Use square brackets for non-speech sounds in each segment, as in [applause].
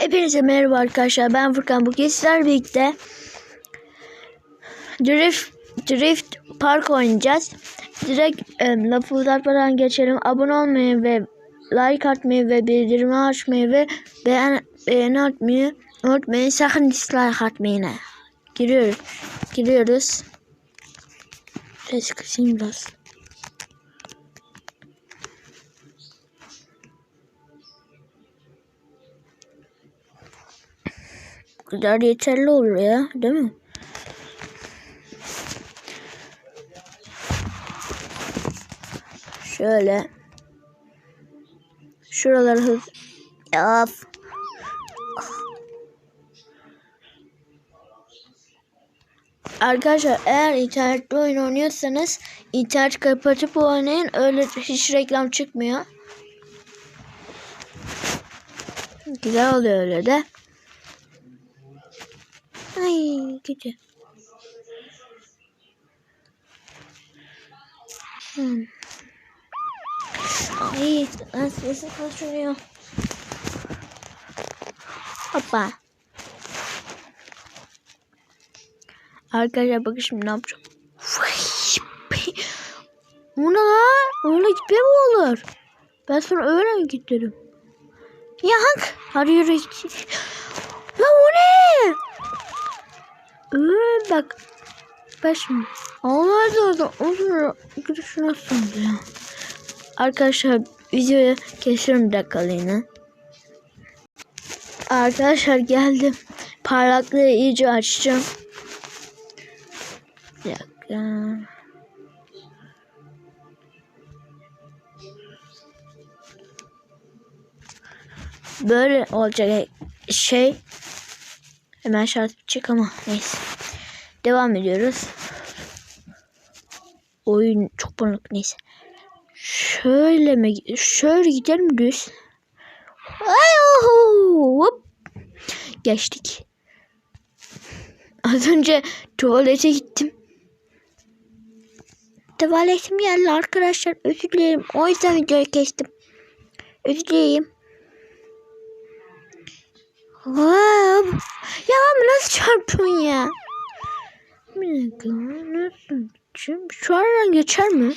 Hepinize merhaba arkadaşlar. Ben Furkan. Bugün sizlerle birlikte Drift, Drift Park oynayacağız. Direkt e, lafı uzatmadan geçelim. Abone olmayı ve like atmayı ve bildirimi açmayı ve beğen, beğeni atmayı unutmayın. Sakın dislike atmayın. Giriyoruz. Giriyoruz. Ses kısayım. Kadar yeterli olur ya. Değil mi? Şöyle. Şuraları hız. Yaf. Arkadaşlar eğer internette oyun oynuyorsanız internet kapatıp oynayın. Öyle hiç reklam çıkmıyor. Güzel oluyor öyle de. Ay gidiyor. Hmm. Ay nasıl kaçırıyor. Hoppa. Arkadaşlar bakın şimdi ne yapacağım. Bu ne lan? Öyle gitme mi olur? Ben sonra öyle mi giderim? Ya hak. Hadi. Ya bu ne? Ee, bak. Şimdi. Allah da orada. Olur. Şuna ya. Arkadaşlar videoyu kesiyorum bir dakikalığına. Arkadaşlar geldim. Parlaklığı iyice açacağım. Bir dakika. Böyle olacak şey. Hemen şart çık ama neyse. Devam ediyoruz. Oyun çok bulanık neyse. Şöyle mi? Şöyle gidelim düz. Hop. Geçtik. Az önce tuvalete gittim. Tuvaletim geldi arkadaşlar. Özür dilerim. O yüzden videoyu kestim. Özür dileyim. Hop. Ya abi nasıl çarptın ya? Bir dakika. Nasıl geçeyim? Şu aradan geçer mi?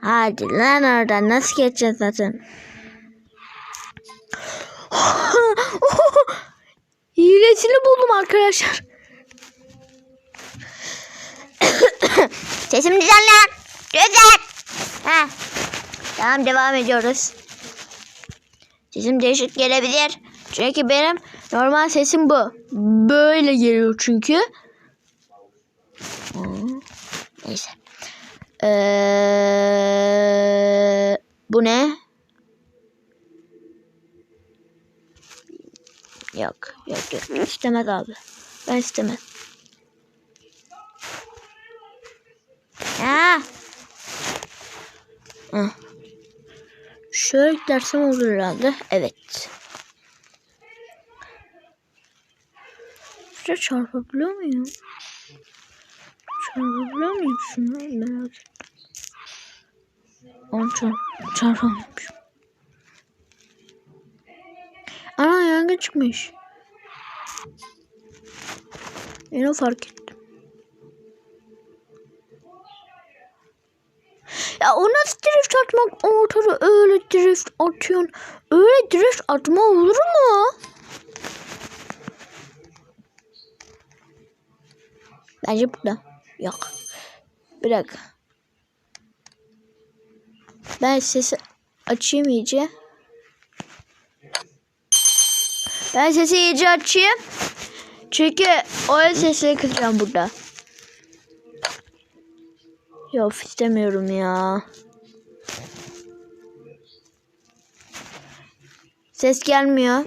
Hadi lan oradan nasıl geçeceğiz zaten? [laughs] Hilesini buldum arkadaşlar. [coughs] Sesim güzel lan. Güzel. Ha. Tamam devam ediyoruz. Sesim değişik gelebilir. Çünkü benim normal sesim bu. Böyle geliyor çünkü. Neyse. Ee, bu ne? Yok, yok, yok. İstemez abi. Ben istemez. Ha. Hı. Şöyle gidersem olur herhalde. Evet. Çarpabiliyor muyum? Çarpabiliyor muyum şunu? Merak ettim. Onu çarp çarpamıyormuşum. Ana yangın çıkmış. Yine fark ettim. Ya o nasıl drift atmak? Motoru öyle drift atıyorsun. Öyle drift atma olur mu? Bence burada. Yok. Bir dakika. Ben sesi açayım iyice. Ben sesi iyice açayım. Çünkü o sesleri kısacağım burada. Yok istemiyorum ya. Ses gelmiyor.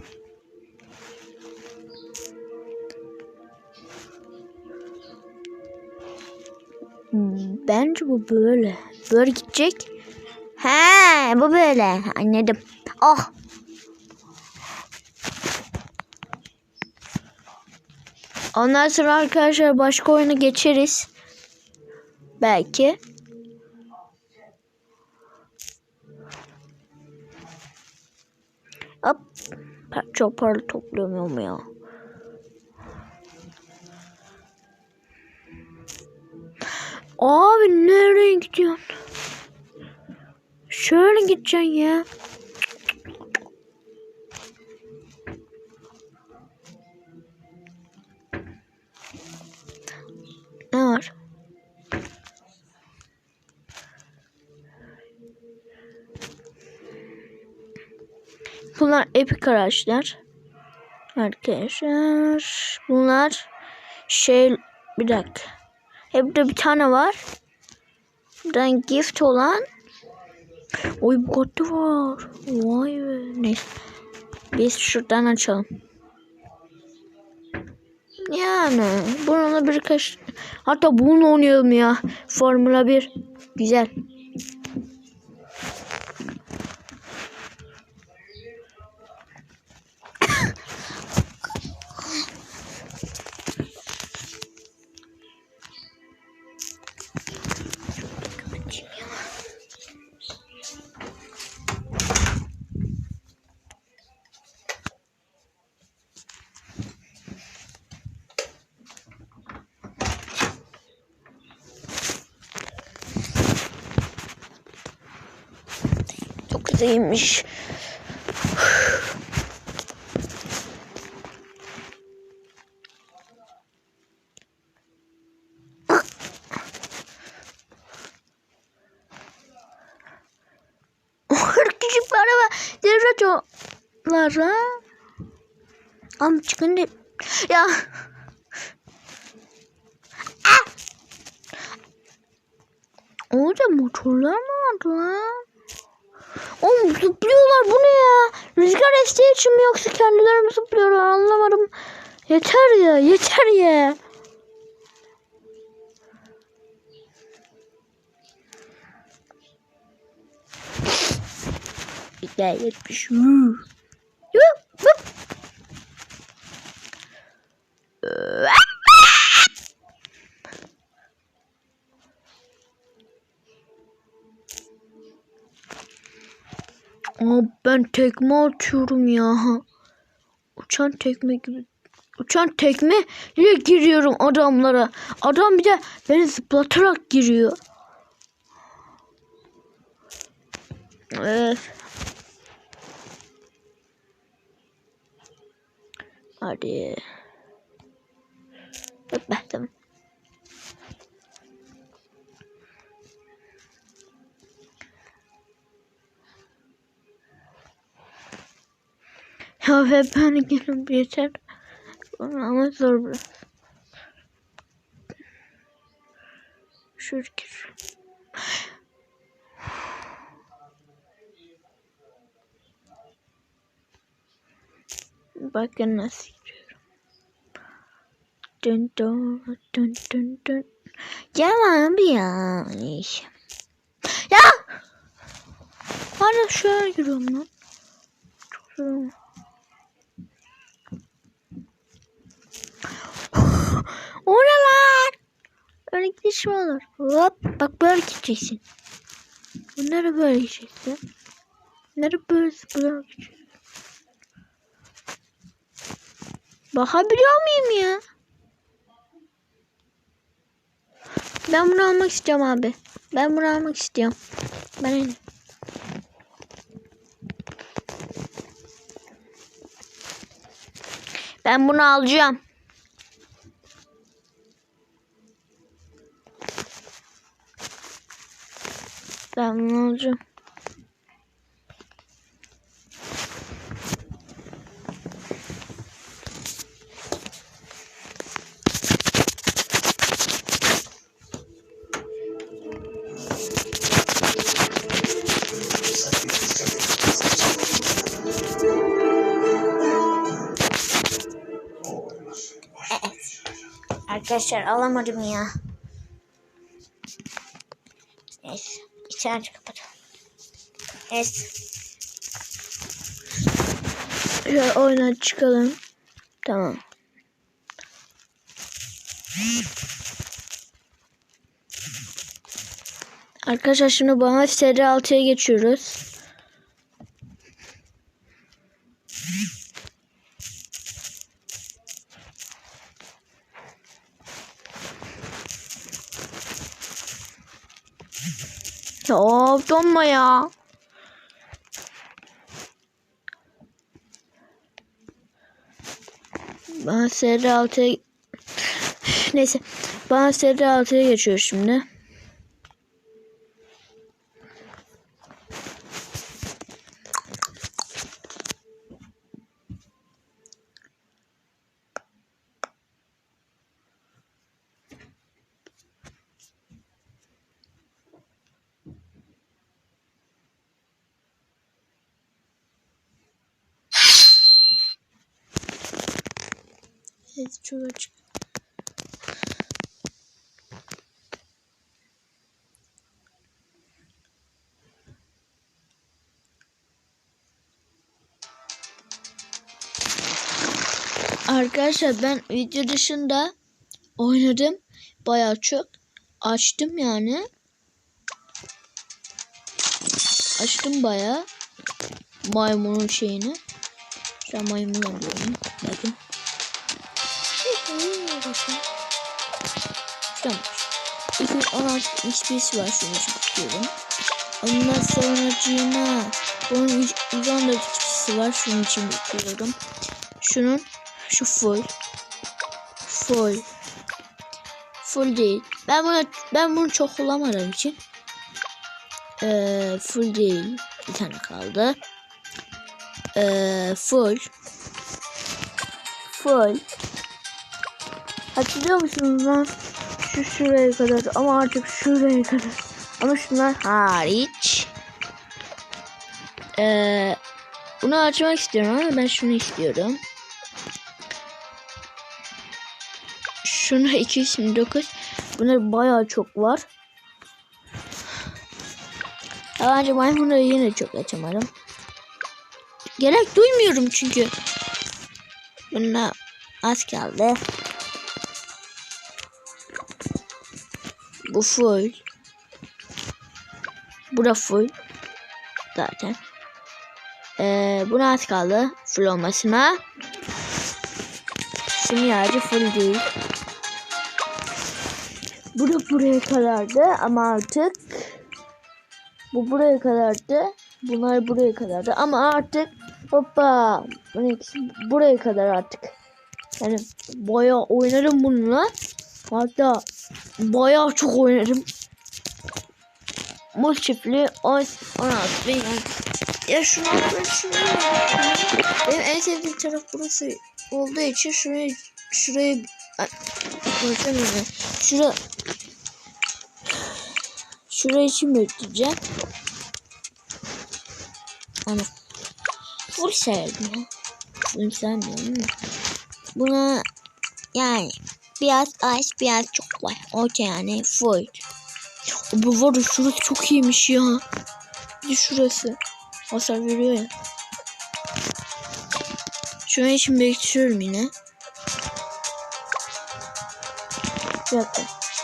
Hmm, Bence bu böyle. Böyle gidecek. He, bu böyle. Anladım. Oh. Ondan sonra arkadaşlar başka oyuna geçeriz. Belki. Hop. Çok para topluyorum ya. Abi nereye gidiyorsun? Şöyle gideceksin ya. Ne var? Bunlar epik araçlar. Arkadaşlar. Bunlar şey bir dakika. Hep de bir tane var. Buradan gift olan. Oy bu kadar var. Vay be. Neyse. Biz şuradan açalım. Yani bununla birkaç hatta bununla oynayalım ya. Formula 1. Güzel. Güzelmiş. Küçük bir araba. Devlet ha. Am çıkın de. Ya. Ah! Orada motorlar mı vardı lan? Zıplıyorlar bu ne ya? Rüzgar estiği için mi yoksa kendileri mi zıplıyorlar anlamadım. Yeter ya yeter ya. De yetmiş. Yuh, yuh. Ben tekme atıyorum ya. Uçan tekme gibi. Uçan tekme ile giriyorum adamlara. Adam bir de beni zıplatarak giriyor. Evet. Hadi. Hoppa tamam. Ya ve ben gelip yeter. Ama zor biraz. Gir. Bakın nasıl giriyorum. Dün dün dün dün dün. Gel abi ya. Ya! Hala şöyle giriyorum lan. Çok zor. O ne lan? Öyle gidiş mi olur? Hop bak böyle gideceksin. Bunları böyle gideceksin. Bunları böyle böyle gideceksin. Bakabiliyor muyum ya? Ben bunu almak istiyorum abi. Ben bunu almak istiyorum. Ben Ben bunu alacağım. Ben bunu alacağım. Arkadaşlar alamadım ya. Neyse. İçeri kapatalım. Neyse. Şöyle oyuna çıkalım. Tamam. Arkadaşlar şimdi bana seri 6'ya geçiyoruz. neyse of donma ya. Ben seri altıya neyse ben seri altıya geçiyor şimdi. Evet çok. Arkadaşlar ben video dışında oynadım. Bayağı çok. Açtım yani. Açtım bayağı. Maymunun şeyini. Şu maymun alıyorum. Bakın. Tamam. 2016 XP'si var şunu istiyorum. Ondan sonracığıma bunun 114 XP'si var şunun için bekliyorum. Şunun şu full. Full. Full değil. Ben bunu ben bunu çok kullamadığım için ee, full değil. Bir tane kaldı. Ee, full. Full. Hatırlıyor musunuz lan? Şu şuraya kadar ama artık şuraya kadar. Ama şunlar hariç. Ee, bunu açmak istiyorum ama ben şunu istiyorum. Şunu [laughs] 229. Bunlar bayağı çok var. Bence maymunları yine çok açamadım. Gerek duymuyorum çünkü. Bununla az kaldı. Bu full. Bu da full. Zaten. Ee, buna az kaldı. Full olmasına. Simyacı full değil. Bu da buraya kadardı ama artık bu buraya kadardı. Bunlar buraya kadardı ama artık hoppa buraya kadar artık. Yani bayağı oynarım bununla. Hatta bayağı çok oynarım. Bu çiftli 10 16 bin ya şunu şunu benim en sevdiğim taraf burası olduğu için şurayı şurayı konuşamıyorum. Şura şurayı için bekleyeceğim. Ama full sevdim ya. Sevmiyorum ama. Buna yani biraz az biraz çok var. Orta yani full. Bu var şurası çok iyiymiş ya. Bir de şurası. Hasar veriyor ya. Şunu için bekliyorum yine. Bir dakika.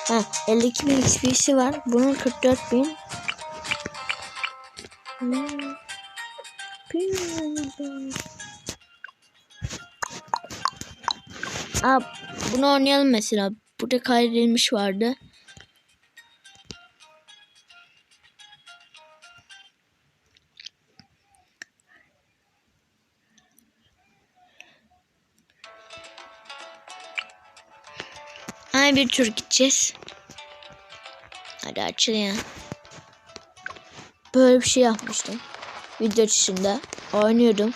Ha, 52 bin XP'si var. Bunun 44 bin. Hmm. Bunu oynayalım mesela. Burada kaydedilmiş vardı. Ay bir tur gideceğiz. Hadi açıl ya. Böyle bir şey yapmıştım. Video dışında oynuyordum.